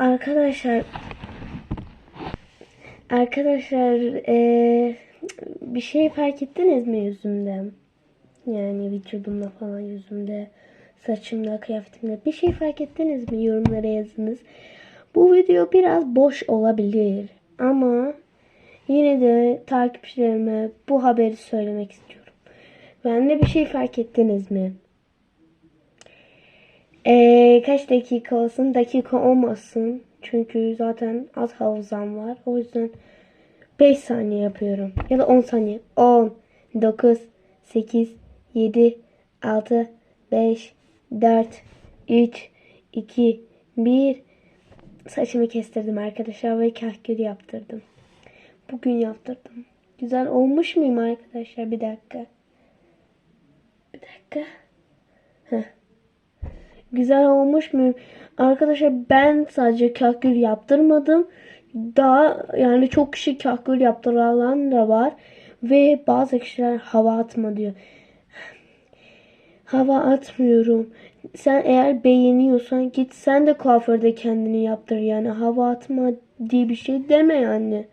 Arkadaşlar Arkadaşlar eee, bir şey fark ettiniz mi yüzümde? Yani vücudumda falan yüzümde, saçımda, kıyafetimde bir şey fark ettiniz mi? Yorumlara yazınız. Bu video biraz boş olabilir ama yine de takipçilerime bu haberi söylemek istiyorum. Ben de bir şey fark ettiniz mi? Ee, kaç dakika olsun? Dakika olmasın. Çünkü zaten az hafızam var. O yüzden 5 saniye yapıyorum. Ya da 10 saniye. 10, 9, 8, 7, 6, 5, 4, 3, 2, 1. Saçımı kestirdim arkadaşlar ve kahkül yaptırdım. Bugün yaptırdım. Güzel olmuş muyum arkadaşlar? Bir dakika. Bir dakika. Heh. Güzel olmuş muyum? Arkadaşlar ben sadece kahkül yaptırmadım. Daha yani çok kişi kahkül yaptıran da var. Ve bazı kişiler hava atma diyor. Hava atmıyorum. Sen eğer beğeniyorsan git sen de kuaförde kendini yaptır. Yani hava atma diye bir şey deme yani.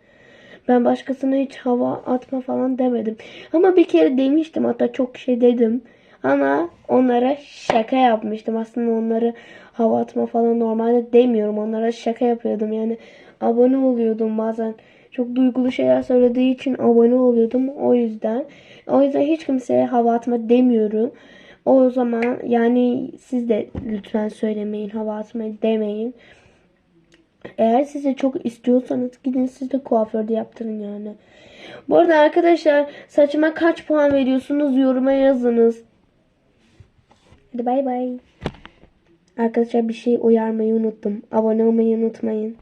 Ben başkasına hiç hava atma falan demedim. Ama bir kere demiştim hatta çok şey dedim. Ama onlara şaka yapmıştım. Aslında onları hava atma falan normalde demiyorum. Onlara şaka yapıyordum. Yani abone oluyordum bazen. Çok duygulu şeyler söylediği için abone oluyordum. O yüzden. O yüzden hiç kimseye hava atma demiyorum. O zaman yani siz de lütfen söylemeyin hava atmayı demeyin. Eğer siz de çok istiyorsanız gidin siz de kuaförde yaptırın yani. Bu arada arkadaşlar saçıma kaç puan veriyorsunuz yoruma yazınız. Hadi bay bay. Arkadaşlar bir şey uyarmayı unuttum. Abone olmayı unutmayın.